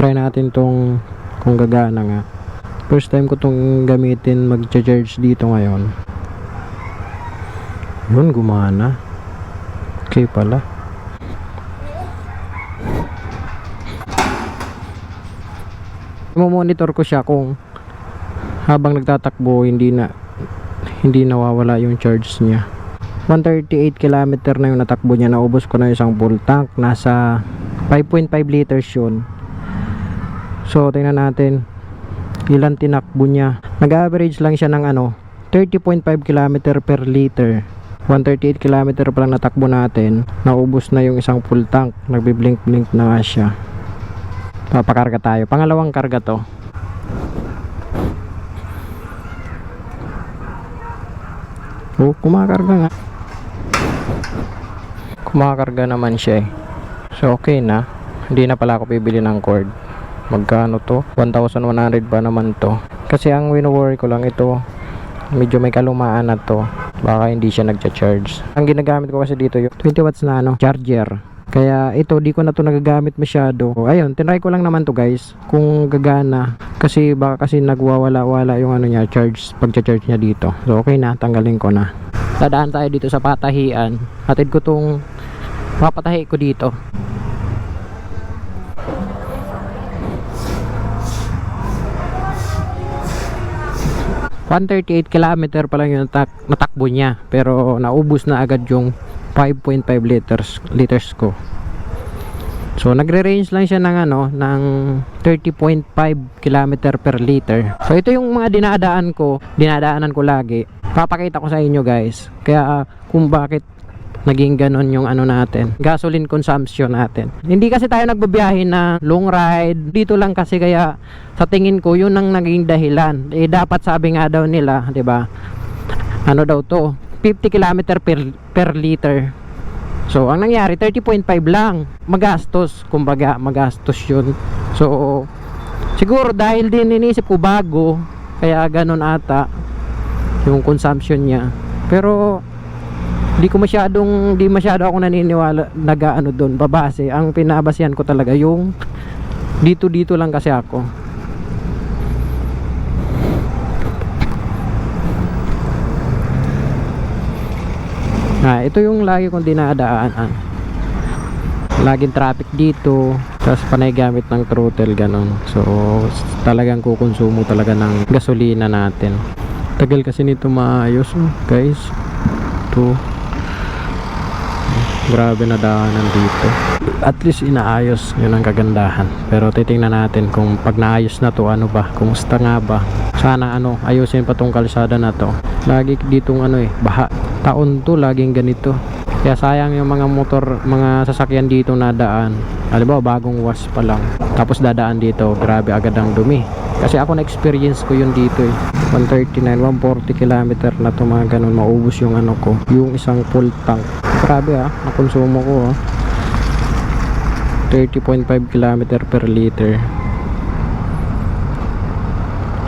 try natin tong kung gagana nga. First time ko tong gamitin mag-charge dito ngayon. Yun gumana. Okay pala. Monitor ko siya kung habang nagtatakbo hindi na hindi nawawala yung charge niya. 138 km na yung natakbo niya. Naubos ko na isang full tank. Nasa 5.5 liters yun so tingnan natin ilan tinakbo niya. Nag average lang siya ng ano 30.5 km per liter. 138 km pa lang natakbo natin. Naubos na yung isang full tank. Nagbi-blink blink na nga siya. Papakarga tayo. Pangalawang karga to. Oh kumakarga nga. Kumakarga naman siya eh. So okay na. Hindi na pala ako bibili ng cord magkano to? 1,100 ba naman to? Kasi ang wino-worry ko lang ito medyo may kalumaan na to. Baka hindi siya nagcha-charge. Ang ginagamit ko kasi dito yung 20 watts na ano charger. Kaya ito di ko na to nagagamit masyado. O, ayun tinry ko lang naman to guys kung gagana. Kasi baka kasi nagwawala-wala yung ano niya charge pagcha-charge niya dito. So okay na tanggalin ko na. Dadaan tayo dito sa patahian. Hatid ko tong papatahi ko dito 138 km pa lang yung natak natakbo niya. Pero naubos na agad yung 5.5 liters liters ko. So nagre-range lang siya ng ano ng 30.5 km per liter. So ito yung mga dinadaan ko dinadaanan ko lagi. Papakita ko sa inyo guys. Kaya ah, kung bakit naging ganon yung ano natin gasoline consumption natin. Hindi kasi tayo nagbabiyahe na long ride. Dito lang kasi kaya sa tingin ko yun ang naging dahilan. Eh dapat sabi nga daw nila 'di ba? Ano daw to? 50 km per, per liter. So ang nangyari 30.5 lang. Magastos kumbaga magastos yun. So siguro dahil din inisip ko bago kaya ganon ata yung consumption niya. Pero di ko masyadong di masyado ako naniniwala nagaano doon babase. Ang pinabasihan ko talaga yung dito dito lang kasi ako. Ah, ito yung lagi kong dinadaanan. Laging traffic dito tapos panay gamit ng throttle ganon so talagang kukonsumo talaga ng gasolina natin. Tagal kasi nito maayos oh, guys. To grabe na daanan dito. At least inaayos yun ang kagandahan. Pero titingnan natin kung pag naayos na to ano ba? Kumusta nga ba? Sana ano ayusin pa tong kalsada na to. Lagi ditong ano eh baha. Taon to laging ganito. Kaya sayang yung mga motor mga sasakyan dito na daan. Alam ba bagong wash pa lang. Tapos dadaan dito grabe agad ang dumi kasi ako na experience ko yun dito eh. 139 140 km na to mga ganun. Maubos yung ano ko yung isang full tank. Grabe ah nakonsumo ko ah. 30.5 km per liter.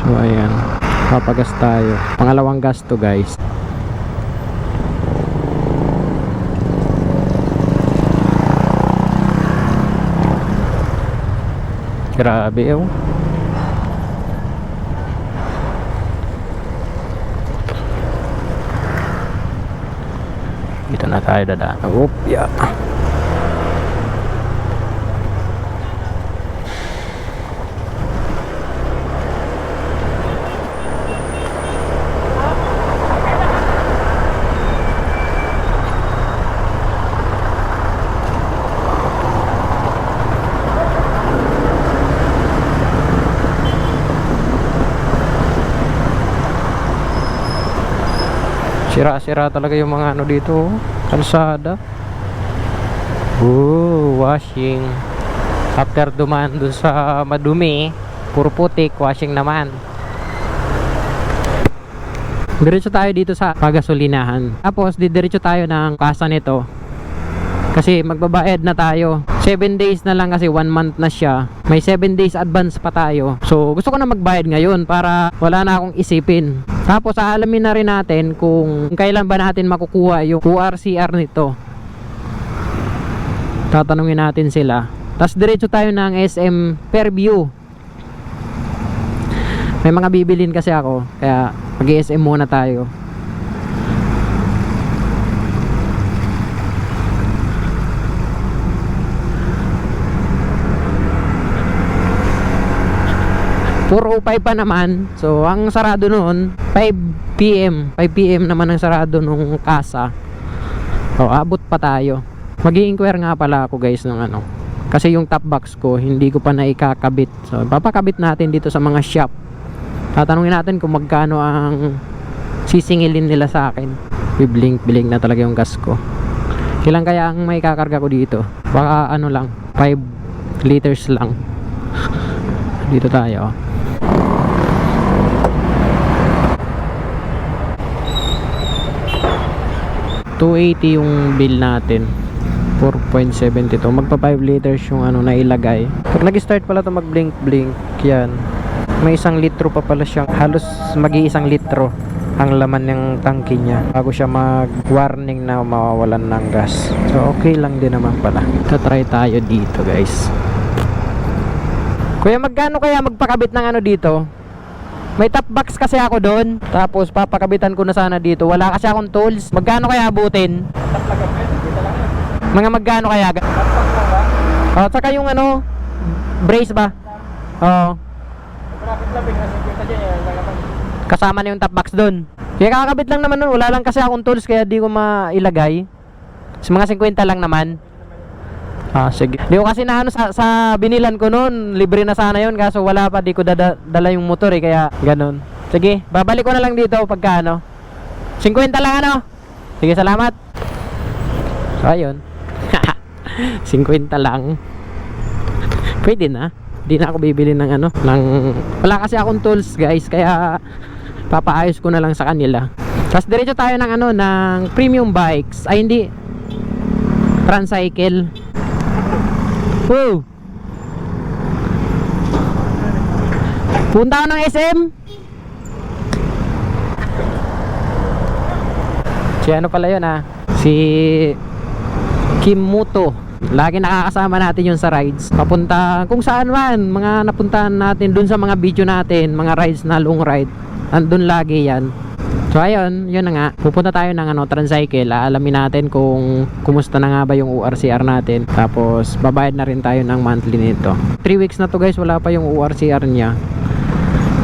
So ayan. Papagas tayo. Pangalawang gas to guys. Grabe oh dito na tayo dadaan Oop, yeah. Sira-sira talaga yung mga ano dito, oh. Kalsada. Ooh, washing. After dumaan dun sa madumi, puro putik, washing naman. Diretso tayo dito sa pagasolinahan. Tapos, didiretso tayo ng kasa nito. Kasi magbabayad na tayo. 7 days na lang kasi 1 month na siya. May 7 days advance pa tayo. So, gusto ko na magbayad ngayon para wala na akong isipin. Tapos, aalamin na rin natin kung kailan ba natin makukuha yung QRCR nito. Tatanungin natin sila Tapos diretso tayo ng SM Fairview. May mga bibilin kasi ako, kaya mag-SM muna tayo. Puro 5 pa naman. So, ang sarado noon, 5 p.m. 5 p.m. naman ang sarado nung kasa. O, abot pa tayo. mag inquire nga pala ako guys ng ano. Kasi yung top box ko, hindi ko pa naikakabit. So, papakabit natin dito sa mga shop. Tatanungin natin kung magkano ang sisingilin nila sa akin. Biblink, biling na talaga yung gas ko. Kailan kaya ang may kakarga ko dito? Baka ano lang, 5 liters lang. dito tayo. Oh. $280 yung bill natin. 4.72 magpa 5 liters yung ano na ilagay pag nag-start pala to mag blink blink yan. May isang litro pa pala siyang halos magi isang litro ang laman ng tangke niya. Bago siya mag warning na mawawalan ng gas. So okay lang din naman pala. Try tayo dito guys kuya magkano kaya magpakabit ng ano dito may top box kasi ako doon. Tapos papakabitan ko na sana dito. Wala kasi akong tools. Magkano kaya abutin? Mga magkano kaya? Oh, saka yung ano, brace ba? Oo. Kasama na yung top box doon. Kaya kakabit lang naman nun. Wala lang kasi akong tools kaya di ko mailagay. Sa mga 50 lang naman. Ah, sige. Di ko kasi na ano sa, sa binilan ko noon, libre na sana yon kaso wala pa di ko dada, dala yung motor eh kaya ganun. Sige, babalik ko na lang dito pagka ano. 50 lang ano. Sige, salamat. So ayun. 50 lang. Pwede na. Di na ako bibili ng ano, ng wala kasi akong tools, guys, kaya papaayos ko na lang sa kanila. Tapos diretso tayo ng ano, ng premium bikes. Ay hindi Transcycle. Wow. Punta ako ng SM. Si ano pala yun ah. Si Kim Muto. Lagi nakakasama natin yun sa rides. Papunta kung saan man. Mga napuntahan natin dun sa mga video natin. Mga rides na long ride. Andun lagi yan. So ayun, yun na nga. Pupunta tayo ng ano, tricycle. Alamin natin kung kumusta na nga ba yung URCR natin. Tapos babayad na rin tayo ng monthly nito. 3 weeks na to guys, wala pa yung URCR niya.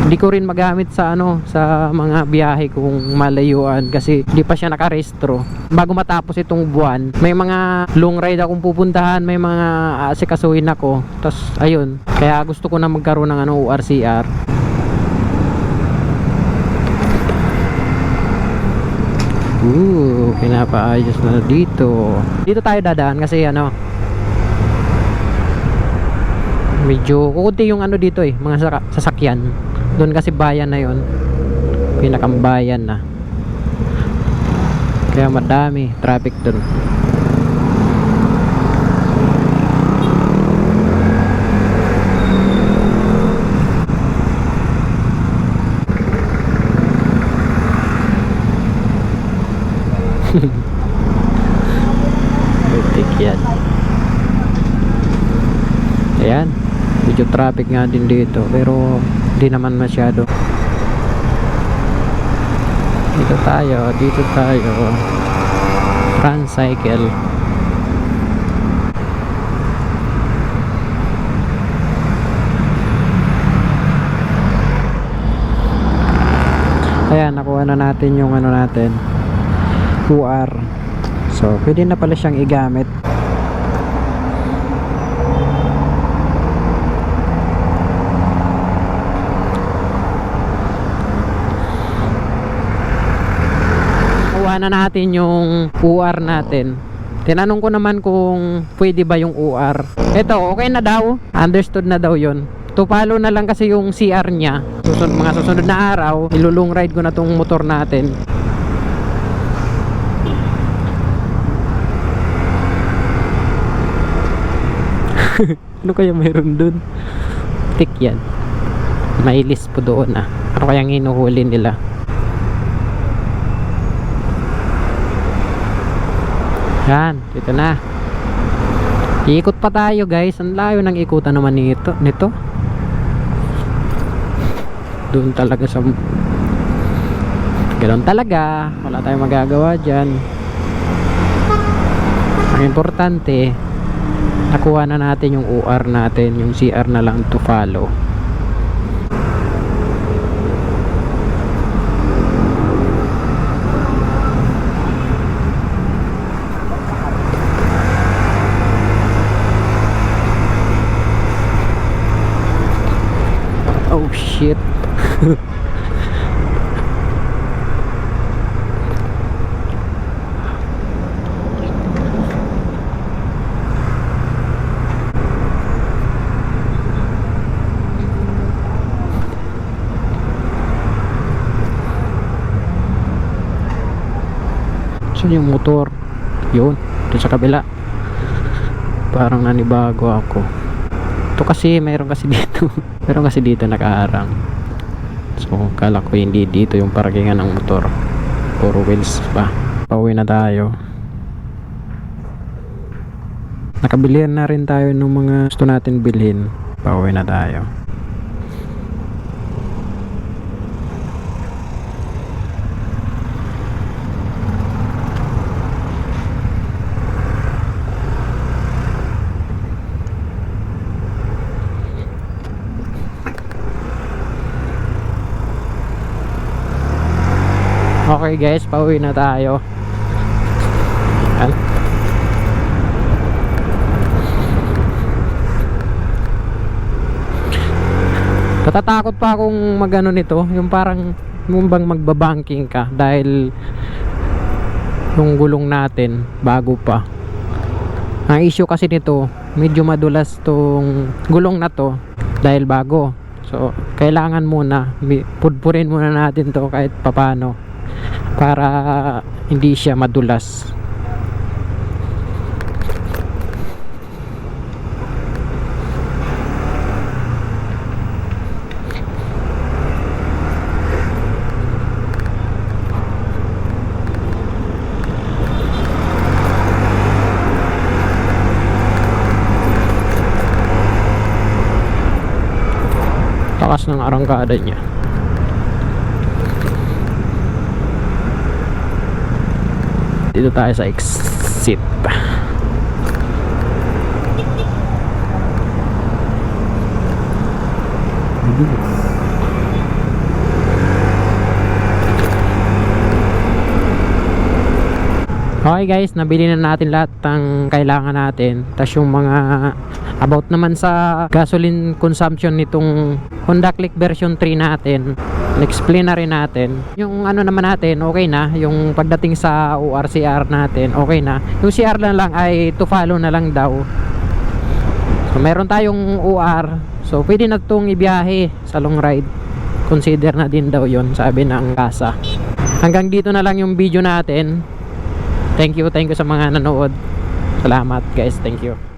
Hindi ko rin magamit sa ano sa mga biyahe kung malayuan kasi hindi pa siya nakarestro. Bago matapos itong buwan, may mga long ride akong pupuntahan, may mga asikasuhin ako. Tapos ayun, kaya gusto ko na magkaroon ng ano URCR. Ooh, pinapaayos na dito. Dito tayo dadaan kasi ano medyo kukunti yung ano dito eh, mga sasakyan. Doon kasi bayan na yon Pinakang bayan na. Kaya madami traffic doon. Butik yan. Ayan. Medyo traffic nga din dito. Pero hindi naman masyado. Dito tayo. Dito tayo. Transcycle. Ayan, nakuha na natin yung ano natin. QR. So, pwede na pala siyang igamit. Na natin yung UR natin. Tinanong ko naman kung pwede ba yung UR. Ito, okay na daw. Understood na daw yon. Tupalo na lang kasi yung CR niya. Susunod, mga susunod na araw, ilulong ride ko na tong motor natin. ano kaya mayroon dun? Tik yan. May list po doon ah. Ano kayang hinuhuli nila? Yan, dito na. Iikot pa tayo guys. Ang layo ng ikutan naman nito. Nito. Doon talaga sa... Ganun talaga. Wala tayong magagawa dyan. Ang importante, nakuha na natin yung UR natin. Yung CR na lang to follow. Oh shit. So yung motor, yun, dun sa kabila. Parang nanibago ako. Ito kasi, mayroon kasi dito. mayroon kasi dito nakaharang. So, kala ko hindi dito yung parkingan ng motor. Puro wheels pa. Pauwi na tayo. Nakabili na rin tayo ng mga gusto natin bilhin. Pauwi na tayo. Okay guys, pauwi na tayo. Yan. Natatakot pa akong magano nito, yung parang yung bang magbabanking ka dahil yung gulong natin bago pa. Ang issue kasi nito, medyo madulas tong gulong na to dahil bago. So, kailangan muna, pudpurin muna natin to kahit papano para hindi siya madulas. Takas ng arangkada niya. Dito tayo sa exit. Okay guys, nabili na natin lahat ng kailangan natin. Tapos yung mga about naman sa gasoline consumption nitong Honda Click version 3 natin. Na-explain na rin natin. Yung ano naman natin, okay na. Yung pagdating sa ORCR natin, okay na. Yung CR na lang ay to follow na lang daw. So meron tayong OR. So pwede na itong ibiyahe sa long ride. Consider na din daw yon sabi ng kasa. Hanggang dito na lang yung video natin. Thank you, thank you sa mga nanood. Salamat guys, thank you.